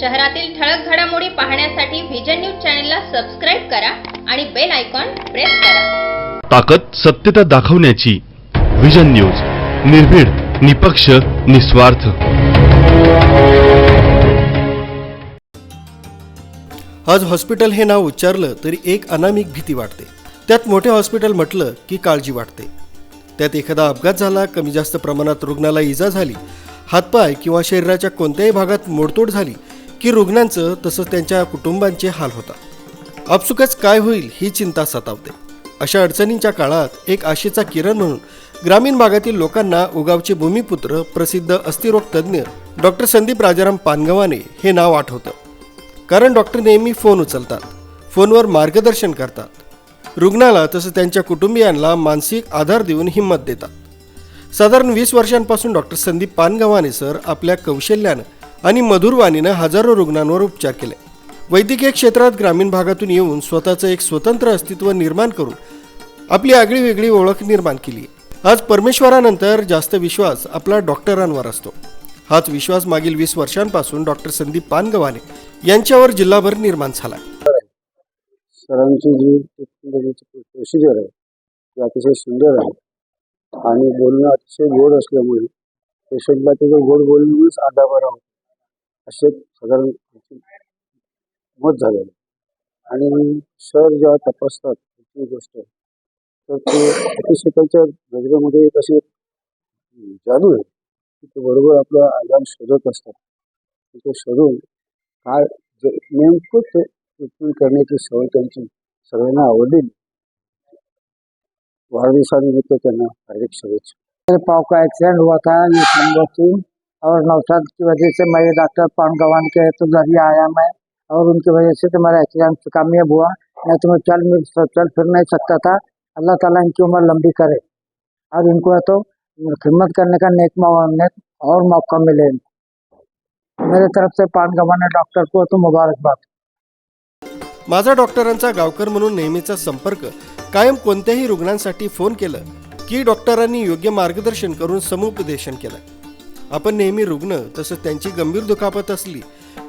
शहरातील ठळक घडामोडी पाहण्यासाठी व्हिजन न्यूज चॅनलला सबस्क्राईब करा आणि बेल आयकॉन प्रेस करा. ताकद सत्यता दाखवण्याची विजन न्यूज निर्भीड निपक्ष निस्वार्थ. आज हॉस्पिटल हे नाव उच्चारलं तरी एक अनामिक भीती वाटते. त्यात मोठे हॉस्पिटल म्हटलं की काळजी वाटते. त्यात एखादा अपघात झाला कमी जास्त प्रमाणात रुग्णाला इजा झाली हातपाय किंवा शरीराच्या कोणत्याही भागात मोडतोड झाली की रुग्णांचं तसंच त्यांच्या कुटुंबांचे हाल होतात आपसुकच काय होईल ही चिंता सतावते. अशा अडचणींच्या काळात एक आशेचा किरण म्हणून ग्रामीण भागातील लोकांना उगावचे भूमिपुत्र प्रसिद्ध अस्थिरोग तज्ज्ञ डॉक्टर संदीप राजाराम पानगवाने हे नाव आठवतं. कारण डॉक्टर नेहमी फोन उचलतात फोनवर मार्गदर्शन करतात. रुग्णाला तसं त्यांच्या कुटुंबियांना मानसिक आधार देऊन हिंमत देतात. साधारण वीस वर्षांपासून डॉक्टर संदीप पानगव्हाणे सर आपल्या कौशल्यानं आणि मधुरवाणीनं हजारो रुग्णांवर उपचार केले. वैद्यकीय क्षेत्रात ग्रामीण भागातून येऊन स्वतःचं एक स्वतंत्र अस्तित्व निर्माण करून आपली आगळी वेगळी ओळख निर्माण केली. आज परमेश्वरानंतर जास्त विश्वास आपला डॉक्टरांवर असतो. हाच विश्वास मागील वीस वर्षांपासून डॉक्टर संदीप पानगव्हाणे यांच्यावर जिल्हाभर निर्माण झाला. सरांची जी प्रोसिजर आहे ती अतिशय सुंदर आहे. आणि बोलणं अतिशय गोड असल्यामुळे पेशंटला त्याचं गोड बोलण्यामुळेच आधार बरा होतो. असे साधारण मत झालेलं. आणि सर जेव्हा तपासतात ही गोष्ट तर ते अतिशय नजरेमध्ये एक अशी जादू आहे की ते बरोबर आपला आजार शोधत असतात. ते शोधून काय जे नेमकं ते ट्रीटमेंट करण्याची सवय त्यांची सगळ्यांना आवडली वाढदिवसानिमित्त त्यांना हार्दिक शुभेच्छा. पाव का ॲक्सिडेंट हुआ था ये नंबर और नौसद की वजह से मैं ये डॉक्टर पानगवान के तो जरिए आया मैं और उनकी वजह से तो मेरा एक्सीडेंट कामयाब हुआ। मैं तो मैं चल चल फिर नहीं सकता था। अल्लाह ताला इनकी उम्र लंबी करे और इनको तो खिदमत करने का नेक नेक और मौका मिले। मेरे तरफ से पान गवान डॉक्टर को तो मुबारकबाद। माझा डॉक्टरांचा गावकर म्हणून नेहमीचा संपर्क कायम कोणत्याही रुग्णांसाठी फोन केलं की डॉक्टरांनी योग्य मार्गदर्शन करून समुपदेशन केलं. आपण नेहमी रुग्ण तसंच त्यांची गंभीर दुखापत असली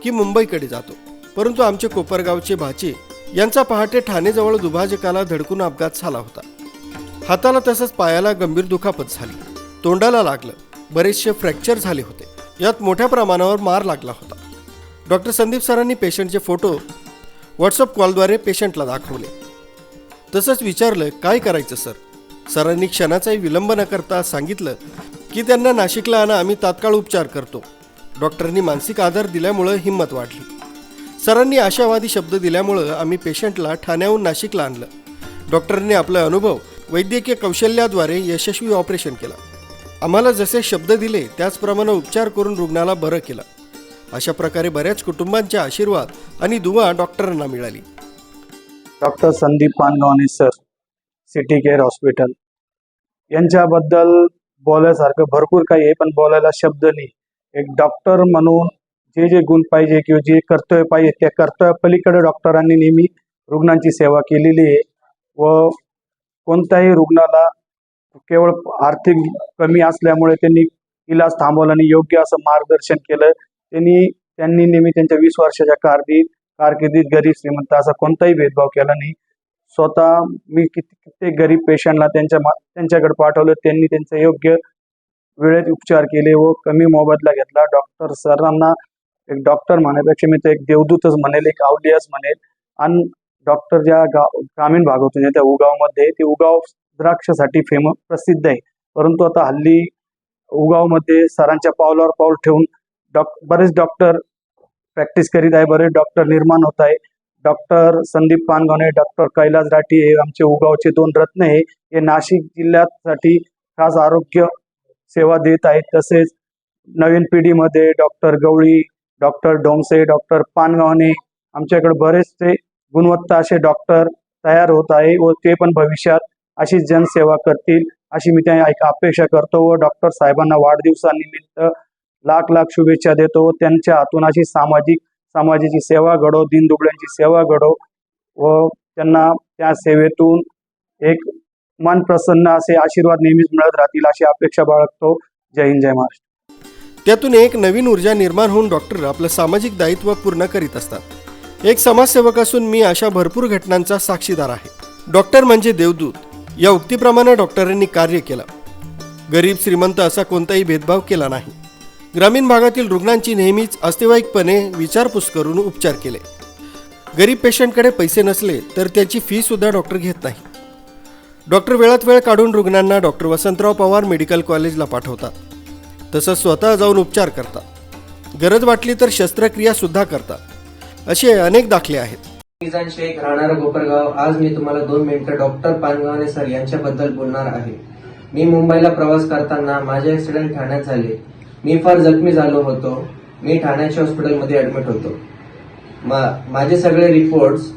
की मुंबईकडे जातो. परंतु आमचे कोपरगावचे भाचे यांचा पहाटे ठाणेजवळ दुभाजकाला धडकून अपघात झाला होता. हाताला तसंच पायाला गंभीर दुखापत झाली. तोंडाला लागलं. बरेचसे फ्रॅक्चर झाले होते. यात मोठ्या प्रमाणावर मार लागला होता. डॉक्टर संदीप सरांनी पेशंटचे फोटो व्हॉट्सअप कॉलद्वारे पेशंटला दाखवले. तसंच विचारलं काय करायचं सर? सरांनी क्षणाचाही विलंब न करता सांगितलं की त्यांना नाशिकला आणा आम्ही तात्काळ उपचार करतो. डॉक्टरांनी मानसिक आधार दिल्यामुळं हिंमत वाढली. सरांनी आशावादी शब्द दिल्यामुळं आम्ही पेशंटला ठाण्याहून नाशिकला आणलं. डॉक्टरांनी आपला अनुभव वैद्यकीय कौशल्याद्वारे यशस्वी ऑपरेशन केलं. आम्हाला जसे शब्द दिले त्याचप्रमाणे उपचार करून रुग्णाला बरं केलं. अशा प्रकारे बऱ्याच कुटुंबांच्या आशीर्वाद आणि दुवा डॉक्टरांना मिळाली. Doctor Sandeep Pangavane sir city care hospital. यांच्याबद्दल बोलायसारखं भरपूर काही आहे पण बोलायला शब्द नाही. एक डॉक्टर म्हणून जे जे गुण पाहिजे किंवा जे कर्तव्य पाहिजे त्या कर्तव्य पलीकडे डॉक्टरांनी नेहमी रुग्णांची सेवा केलेली आहे. व कोणत्याही रुग्णाला केवळ आर्थिक कमी असल्यामुळे त्यांनी इलाज थांबवला आणि योग्य असं मार्गदर्शन केलं. त्यांनी त्यांनी नेहमी त्यांच्या वीस वर्षाच्या कारकीर्दीत कारकिर्दीत गरीब श्रीमंत असा कोणताही भेदभाव केला नाही. स्वतः मी किती कित्येक गरीब पेशंटला त्यांच्या मा- त्यांच्याकडे पाठवलं. त्यांनी त्यांचे योग्य वेळेत उपचार केले व कमी मोबदला घेतला. डॉक्टर सरांना एक डॉक्टर म्हणण्यापेक्षा मी तर एक देवदूतच म्हणेल एक अवलियाच म्हणेल. आणि डॉक्टर ज्या गाव ग्रामीण भागातून येत्या उगावमध्ये ते उगाव द्राक्षासाठी फेम प्रसिद्ध आहे. परंतु आता हल्ली उगावमध्ये सरांच्या पावलावर पाऊल ठेवून डॉक बरेच डॉक्टर प्रॅक्टिस करीत आहे बरेच डॉक्टर निर्माण होत आहे. डॉक्टर संदीप पानगवणे डॉक्टर कैलास राठी हे आमचे उगावचे दोन रत्न आहे हे नाशिक जिल्ह्यासाठी खास आरोग्य सेवा देत आहेत. तसेच नवीन पिढीमध्ये doctor Gawali doctor Dongse doctor Pangavane आमच्याकडे बरेचसे गुणवत्ता असे डॉक्टर तयार होत आहे व ते पण भविष्यात अशीच जनसेवा करतील अशी मी त्या एक अपेक्षा करतो व डॉक्टर साहेबांना वाढदिवसानिमित्त लाख लाख शुभेच्छा देतो व त्यांच्या हातून अशी सामाजिक समाजाची सेवा घडो दिनदुबळ्यांची सेवा घडो व त्यांना त्या सेवेतून एक मन प्रसन्न असे आशीर्वाद नेहमीच मिळत राहतील अशी अपेक्षा बाळगतो. जय हिंद जय महाराष्ट्र. त्यातून एक नवीन ऊर्जा निर्माण होऊन डॉक्टर आपलं सामाजिक दायित्व पूर्ण करीत असतात. एक समाजसेवक असून मी अशा भरपूर घटनांचा साक्षीदार आहे. डॉक्टर म्हणजे देवदूत. या उक्तीप्रमाणे डॉक्टरांनी कार्य केलं. गरीब श्रीमंत असा कोणताही भेदभाव केला नाही. ग्रामीण भागातील रुग्णांची नेहमीच अस्तेवाईकपणे विचारपूस करून उपचार केले. गरीब पेशंटकडे पैसे नसले तर त्याची फी सुद्धा डॉक्टर घेत नाही. डॉक्टर वेळात वेळ काढून रुग्णांना डॉक्टर वसंतराव पवार मेडिकल कॉलेजला पाठवतात. तसंच स्वतः जाऊन उपचार करतात. गरज वाटली तर शस्त्रक्रिया सुद्धा करतात. असे अनेक दाखले आहेत. मिजान शेख राहणार गोपरगाव आज मी तुम्हाला दोन मिनिटं डॉक्टर पानगावणे सर यांच्याबद्दल बोलणार आहे. मी मुंबईला प्रवास करताना माझे ऍक्सिडेंट ठाण्यात झाले. मी फार जखमी झालो होतो. मी ठाण्याच्या हॉस्पिटलमध्ये ऍडमिट होतो. मा- माझे सगळे रिपोर्ट्स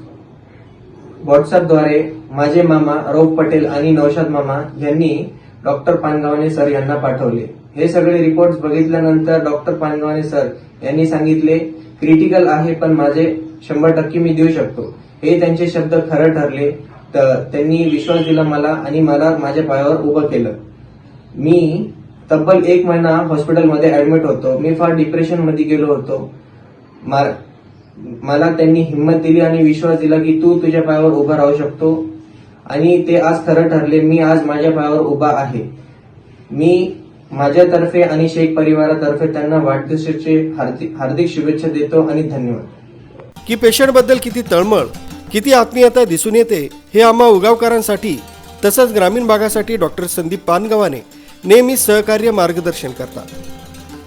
व्हॉट्सअपद्वारे माझे मामा रौफ पटेल आणि नौशाद मामा यांनी डॉक्टर पानगावणे सर यांना पाठवले. हे सगळे रिपोर्ट्स बघितल्यानंतर डॉक्टर पानगावणे सर यांनी सांगितले क्रिटिकल आहे पण माझे शंभर टक्के मी देऊ शकतो. हे त्यांचे शब्द खरं ठरले तर त्यांनी विश्वास दिला मला आणि मला माझ्या पायावर उभं केलं. मी तब्बल एक महिना हॉस्पिटलमध्ये ऍडमिट होतो. मी फार डिप्रेशनमध्ये गेलो होतो. मला त्यांनी हिंमत दिली आणि विश्वास दिला की तू तुझ्या पायावर उभा राहू शकतो. आणि ते आज खरं ठरले मी आज माझ्या पायावर उभा आहे. मी माझ्यातर्फे आणि शेख परिवारातर्फे त्यांना वाढदिवसाचे हार्दिक हार्दिक शुभेच्छा देतो आणि धन्यवाद. की पेशंटबद्दल किती तळमळ किती आत्मीयता दिसून येते हे आम्हा उगावकरांसाठी तसंच ग्रामीण भागासाठी डॉक्टर संदीप पानगवाने नेहमी सहकार्य मार्गदर्शन करतात.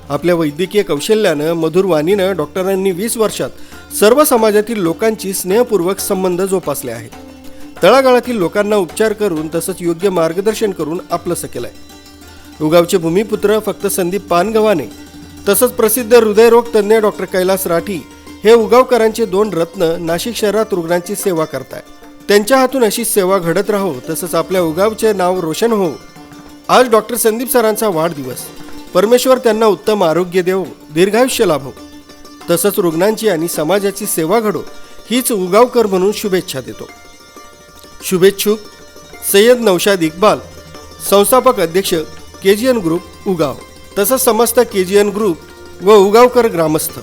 आपल्या वैद्यकीय कौशल्यानं मधुर वाणीनं डॉक्टरांनी वीस वर्षात सर्व समाजातील लोकांची स्नेहपूर्वक संबंध जोपासले आहेत. तळागाळातील लोकांना उपचार करून तसंच योग्य मार्गदर्शन करून आपलंसं आहे उगावचे भूमिपुत्र फक्त संदीप पानगव्हाणे तसंच प्रसिद्ध हृदयरोग तज्ज्ञ डॉक्टर कैलास राठी हे उगावकरांचे दोन रत्न नाशिक शहरात रुग्णांची सेवा करतायत. त्यांच्या हातून अशी सेवा घडत राहो तसंच आपल्या उगावचे नाव रोशन हो आज डॉक्टर संदीप सरांचा वाढदिवस. परमेश्वर त्यांना उत्तम आरोग्य देव दीर्घायुष्य लाभो. तसंच रुग्णांची आणि समाजाची सेवा घडो हीच उगावकर म्हणून शुभेच्छा देतो. शुभेच्छुक सय्यद नौशाद इक्बाल संस्थापक अध्यक्ष के जी एन ग्रुप उगाव. तसंच समस्त के जी एन ग्रुप व उगावकर ग्रामस्थ.